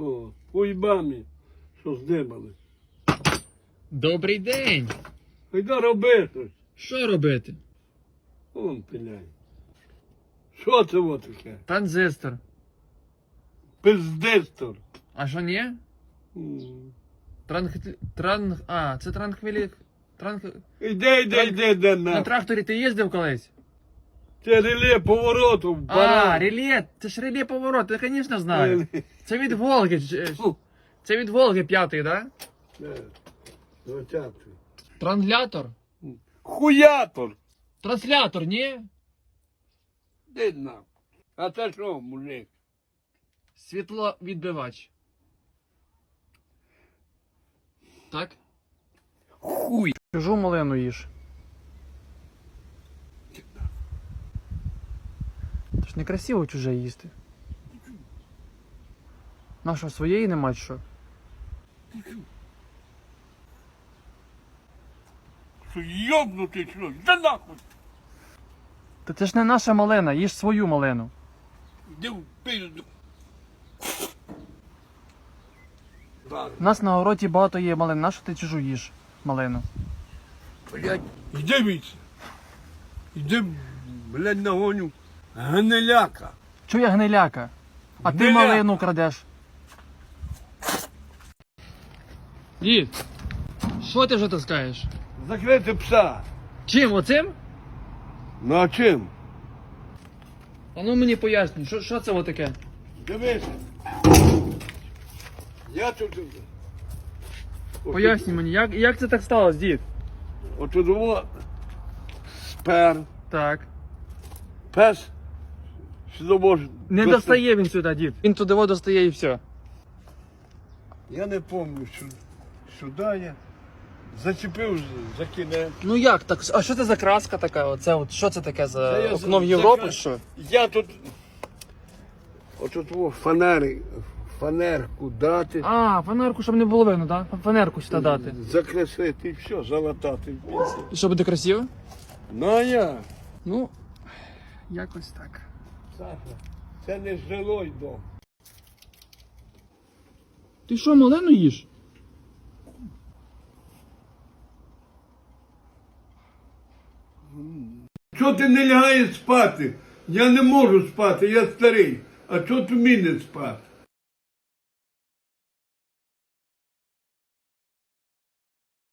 О, уйбамі, що здибали. Добрий день! Йди роби щось. Що робити? Он пиляй. Що це во таке? Транзистор. Пиздистор. А що ні? М. Транх... Транх... А, це транхвілі... Транх... Іди, іди, іди, іди На на. тракторі ти їздив колись? Це реле повороту. А, реле, це ж реле поворот, ти, звісно, знаю. Це від Волги. Фу. Це від Волги п'ятий, да? Е, двадцятий. Транслятор? Хуятор. Транслятор, ні? Де нахуй? А це що, мужик? Світловідбивач. Так? Хуй. Чужу малину їж. Це ж некрасиво чуже їсти. Наша своєї нема що? Що йобнутий що? Да нахуй. Та це ж не наша малина, їж свою малину. Іди в пизду. У нас на городі багато є малин, нащо ти чужу їж малину? Блядь, йди віце. Йди, блядь, нагоню. Гниляка. Чого я гниляка? А ти Гниляка. малину крадеш. Дід, що ти вже таскаєш? Закрити пса. Чим оцим? Ну а чим? А ну мені пояснюй, що, що це таке? Дивися. Я тут. Пояснюй мені, як, як це так сталося, дід? Отут во спер. Так. Пес. Сюди може. Не доста- достає він сюди, дід. Він туди во достає і все. Я не пам'ятаю, що сюди я зачепив за кінець. Ну як так? А що це за краска така? Оце от що це таке за Це я окно в за- Європу? за- Що? Я тут. Отут во фанери, фанерку дати. А, фанерку, щоб не було видно, так? Фанерку сюди дати. Закрасити і все, залатати. І що буде красиво? Ну а я. Ну, якось так. Саша, це не жилой дом. Ти що, малину їш? Чого ти не лягаєш спати? Я не можу спати, я старий. А чого ти мені спати?